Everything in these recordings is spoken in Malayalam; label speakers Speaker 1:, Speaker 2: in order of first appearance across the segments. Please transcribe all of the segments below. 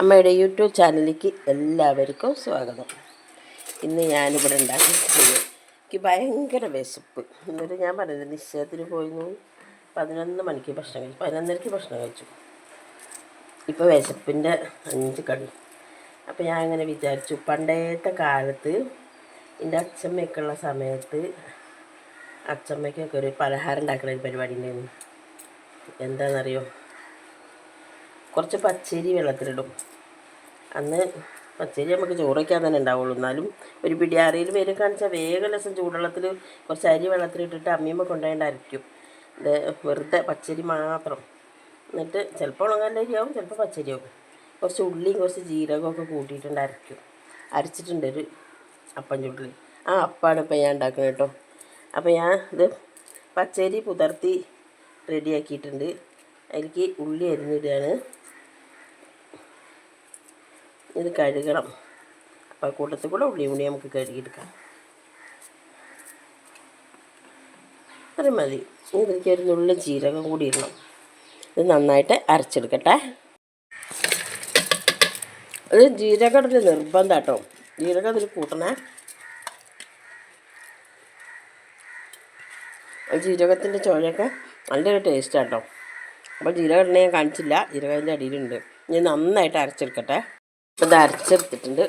Speaker 1: അമ്മയുടെ യൂട്യൂബ് ചാനലിലേക്ക് എല്ലാവർക്കും സ്വാഗതം. ഇന്ന് ഞാനിവിടെ ഉണ്ടാക്കി എനിക്ക് ഭയങ്കര വിശപ്പ്. എന്നിട്ട് ഞാൻ പറഞ്ഞത് നിശ്ചയത്തിന് പോയിരുന്നു പതിനൊന്ന് മണിക്ക് ഭക്ഷണം കഴിച്ചു. പതിനൊന്നരയ്ക്ക് ഭക്ഷണം കഴിച്ചു. ഇപ്പോൾ വിശപ്പിന്റെ അഞ്ച് കടി. അപ്പോൾ ഞാൻ അങ്ങനെ വിചാരിച്ചു പണ്ടേത്തെ കാലത്ത് എന്റെ അച്ഛമ്മയൊക്കെയുള്ള സമയത്ത് അച്ഛമ്മയ്ക്കൊക്കെ ഒരു പലഹാരം ഉണ്ടാക്കുന്ന ഒരു പരിപാടി ഉണ്ടായിരുന്നു. എന്താണെന്നറിയോ കുറച്ച് പച്ചരി വെള്ളത്തിലിടും. അന്ന് പച്ചരി നമുക്ക് ചോറയ്ക്കാൻ തന്നെ ഉണ്ടാവുള്ളൂ. എന്നാലും ഒരു പിടിയാറിയിൽ വരും കാണിച്ചാൽ വേഗം രസം ചൂടുവെള്ളത്തിൽ കുറച്ച് അരി വെള്ളത്തിലിട്ടിട്ട് അമ്മിയമ്മ കൊണ്ടുപോയിട്ട് അരയ്ക്കും ഇത് വെറുതെ പച്ചരി മാത്രം. എന്നിട്ട് ചിലപ്പോൾ ഉണങ്ങല്ലരിയാവും ചിലപ്പോൾ പച്ചരിയാവും കുറച്ച് ഉള്ളിയും കുറച്ച് ജീരകമൊക്കെ കൂട്ടിയിട്ടുണ്ട് അരയ്ക്കും അരച്ചിട്ടുണ്ട് ഒരു അപ്പം ചുട്ടിൽ ആ അപ്പാണ് ഇപ്പം ഞാൻ ഉണ്ടാക്കുന്നത് കേട്ടോ. അപ്പോൾ ഞാൻ ഇത് പച്ചരി പുതർത്തി റെഡിയാക്കിയിട്ടുണ്ട്. അതിലേക്ക് ഉള്ളി അരിഞ്ഞിടുകയാണ്. ഇത് കഴുകണം. അപ്പോൾ കൂട്ടത്തിൽ കൂടെ ഉള്ളി കൂടി നമുക്ക് കഴുകിയെടുക്കാം. അത് മതി. ഇതിലേക്ക് ഒരു നുള്ളിൽ ജീരകം കൂടി ഇടണം. ഇത് നന്നായിട്ട് അരച്ചെടുക്കട്ടെ. അത് ജീരകം ഒരു നിർബന്ധം കേട്ടോ. ജീരകം അതിൽ കൂട്ടണേ. ജീരകത്തിന്റെ ചോഴയൊക്കെ നല്ലൊരു ടേസ്റ്റ് കേട്ടോ. അപ്പോൾ ജീരകം ഇടണേ ഞാൻ കാണിച്ചില്ല. ജീരകത്തിന്റെ അടിയിലുണ്ട്. ഞാൻ നന്നായിട്ട് അരച്ചെടുക്കട്ടെ. അപ്പോൾ ഇത് അരച്ചെടുത്തിട്ടുണ്ട്.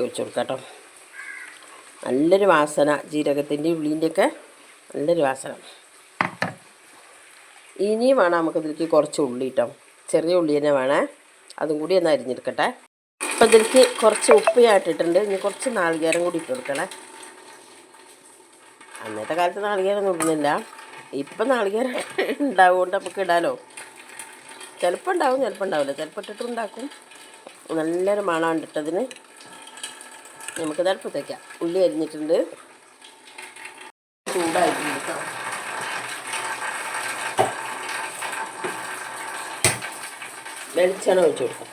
Speaker 1: ഒഴിച്ചു കൊടുക്കാം നല്ലൊരു വാസന ജീരകത്തിന്റെ ഉള്ളിന്റെയൊക്കെ നല്ലൊരു വാസന. ഇനിയും വേണം നമുക്ക് ഇതിലേക്ക് കുറച്ച് ഉള്ളി ഇട്ടോ. ചെറിയ ഉള്ളി തന്നെ വേണേ. അതും കൂടി ഒന്ന് അരിഞ്ഞെടുക്കട്ടെ. അപ്പോൾ ഇതിലേക്ക് കുറച്ച് ഉപ്പ് ചാട്ടിട്ടുണ്ട് ഇനി കുറച്ച് നാളികേരം കൂടി ഇട്ട് കൊടുക്കണേ. അന്നത്തെ കാലത്ത് നാളികേരം ഇടുന്നില്ല. ഇപ്പം നാളികേരം ഉണ്ടാവുകൊണ്ട് നമുക്ക് ഇടാലോ. ചിലപ്പോൾ ഉണ്ടാവും ചിലപ്പോൾ ഉണ്ടാവില്ല. ചിലപ്പോൾ ഇട്ടിട്ട് ഉണ്ടാക്കും നല്ലൊരു മണമാണ് ഇട്ടതിന് നമുക്ക് തടുപ്പത്തേക്കാം ഉള്ളി അരിഞ്ഞിട്ടുണ്ട്. ചൂടായിട്ടുണ്ട് കേട്ടോ. വെളിച്ചെണ്ണ ഒഴിച്ചു കൊടുക്കാം.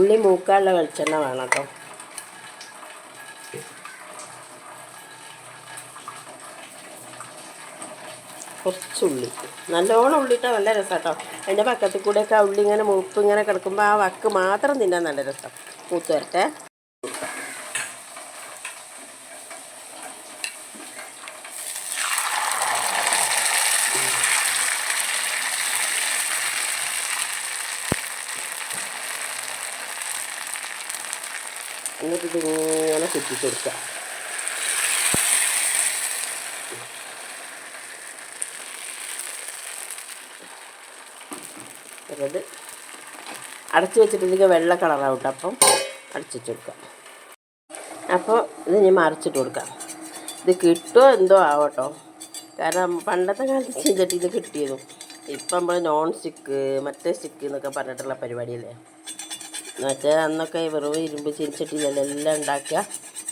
Speaker 1: ഉള്ളി മൂക്കാനുള്ള വെളിച്ചെണ്ണ വേണം കേട്ടോ. കുറച്ച് ഉള്ളി നല്ലോണം ഉള്ളിട്ടാൽ നല്ല രസം കേട്ടോ അതിന്റെ പക്കത്തിൽ കൂടെയൊക്കെ ഉള്ളി ഇങ്ങനെ മൂപ്പ് ഇങ്ങനെ കിടക്കുമ്പോൾ ആ വക്ക് മാത്രം തിന്നാൻ നല്ല രസം. മൂത്ത് വരട്ടെ. എന്നിട്ട് ഇതിങ്ങനെ കുത്തിച്ച് കൊടുക്കുക അത് അടച്ചു വെച്ചിട്ടുണ്ടെങ്കിൽ വെള്ള കളറാവും കേട്ടോ അപ്പം അടച്ചു വെച്ച് കൊടുക്കാം അപ്പോൾ ഇത് ഞാൻ മറിച്ചിട്ട് കൊടുക്കാം. ഇത് കിട്ടുമോ എന്തോ ആവട്ടോ. കാരണം പണ്ടത്തെ കാലത്ത് ചെയ്തിട്ട് കിട്ടിയതും. ഇപ്പം നമ്മൾ നോൺ സ്റ്റിക്ക് മറ്റേ സ്റ്റിക്ക് എന്നൊക്കെ പറഞ്ഞിട്ടുള്ള പരിപാടിയല്ലേ. മറ്റേ അന്നൊക്കെ വെറും ഇരുമ്പ് ചിരിച്ചിട്ടില്ലല്ലോ എല്ലാം ഉണ്ടാക്കുക.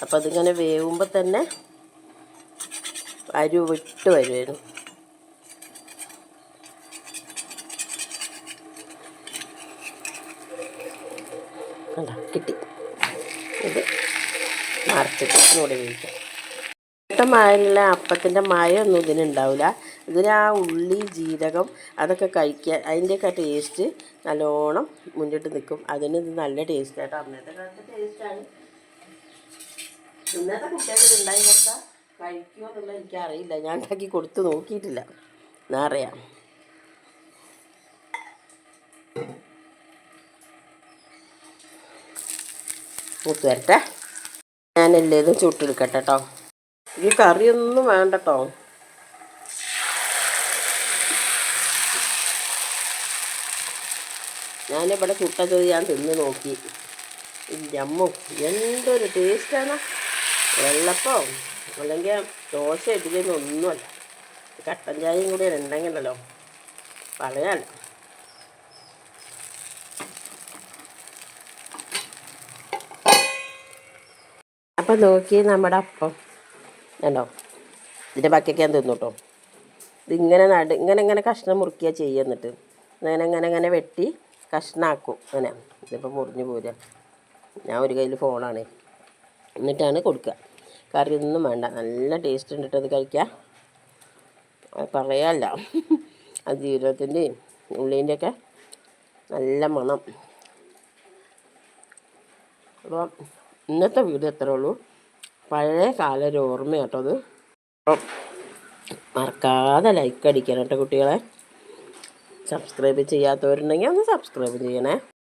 Speaker 1: അപ്പോൾ അതിങ്ങനെ വേവുമ്പോൾ തന്നെ അരി വിട്ട് വരുമായിരുന്നു കണ്ട? കിട്ടി. ഇത് മറച്ചിട്ട് ഒന്നുകൂടി വേവിക്കാം ഇട്ട മായുള്ള അപ്പത്തിന്റെ മായൊന്നും ഇതിനുണ്ടാവില്ല ഇതിന് ആ ഉള്ളി ജീരകം അതൊക്കെ കഴിക്കാൻ അതിന്റെയൊക്കെ ടേസ്റ്റ് നല്ലോണം മുന്നിട്ട് നിൽക്കും. അതിന് ഇത് നല്ല ടേസ്റ്റ് കേട്ടോ അന്നത്തെ കാലത്തെ ടേസ്റ്റാണ് ഇന്നത്തെ കുട്ടികൾക്ക് ഇത് ഉണ്ടാക്കി കൊടുത്താൽ കഴിക്കുമോ എനിക്കറിയില്ല. ഞാൻ ഉണ്ടാക്കി കൊടുത്ത് നോക്കിയിട്ടില്ല. എന്നാ മൂത്ത് വരട്ടെ. ഞാനല്ലേ ഇത് ചുട്ടെടുക്കട്ടെ കേട്ടോ ഈ കറിയൊന്നും വേണ്ട കേട്ടോ ഞാനിവിടെ ചുട്ടത് ഞാൻ തിന്ന് നോക്കി. അമ്മോ എന്തൊരു ടേസ്റ്റാണ്. വെള്ളപ്പോ അല്ലെങ്കിൽ ദോശ ഇടിക്കുന്ന ഒന്നുമല്ല. കട്ടൻ ചായയും കൂടി ഉണ്ടെങ്കിലല്ലോ പറയാനല്ല അപ്പം നോക്കി നമ്മുടെ അപ്പം. കണ്ടോ? ഇതിന്റെ ബാക്കിയൊക്കെ ഞാൻ തിന്നു കേട്ടോ ഇതിങ്ങനെ നട ഇങ്ങനെ ഇങ്ങനെ കഷ്ണം മുറുക്കിയാൽ ചെയ്യുക എന്നിട്ട്. ഇങ്ങനെ ഇങ്ങനെ വെട്ടി കഷ്ണാക്കും. അങ്ങനെ. ഇതിപ്പോൾ മുറിഞ്ഞു പോരുക ഞാൻ ഒരു കയ്യിൽ ഫോണാണ്. എന്നിട്ടാണ് കൊടുക്കുക കറി ഒന്നും വേണ്ട. നല്ല ടേസ്റ്റ് ഉണ്ട് അത് കഴിക്കുക അത് പറയാല്ല. ആ ജീരകത്തിന്റെയും ഉള്ളീന്റെയൊക്കെ നല്ല മണം. അപ്പോൾ ഇന്നത്തെ വീഡിയോ അത്രേ ഉള്ളൂ? പഴയ കാല ഒരു ഓർമ്മ കേട്ടോ അത്. അപ്പം മറക്കാതെ ലൈക്ക് അടിക്കണം കേട്ടോ കുട്ടികളെ. സബ്സ്ക്രൈബ് ചെയ്യാത്തവരുണ്ടെങ്കിൽ ഒന്ന് സബ്സ്ക്രൈബ് ചെയ്യണേ.